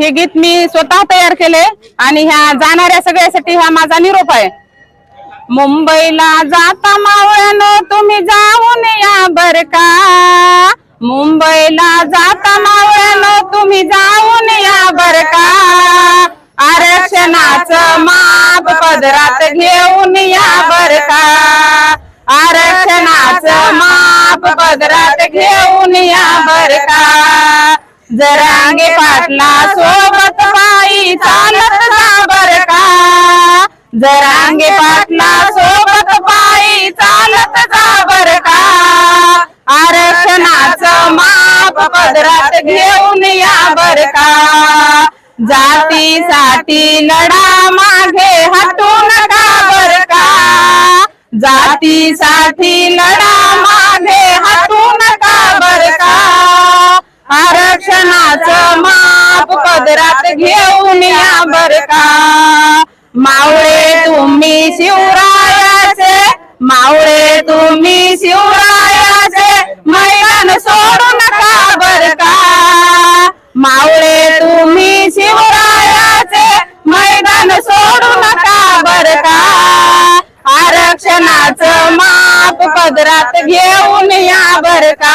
हे गीत मी स्वतः तयार केले आणि ह्या जाणाऱ्या सगळ्यासाठी हा माझा निरोप आहे. मुंबईला जाता मावळ्यानो तुम्ही जाऊन या बर का? मुंबईला जाता मावळ्यानो तुम्ही जाऊन या बर का? आरक्षणाचं माप पदरात घेऊन या बर का? आरक्षणाचं माप पदरात घेऊन या बर का? जरांगे पाटला सोबत पायी चालत जा बर का? जरांगे पाटला सोबत पायी चालत जा बर का? आरक्षणाचं माप पदरात घेऊन या बर का? जातीसाठी लढा मागे हटू नका बर का? जातीसाठी लढा मागे पदरात घेऊन या बर का? मावळे तुम्ही शिवरायाचे मावळे तुम्ही शिवरायाचे मैदान सोडू नका बर का? मावळे तुम्ही शिवरायाचे मैदान सोडू नका बर का? आरक्षणाचं माप पदरात घेऊन या बर का?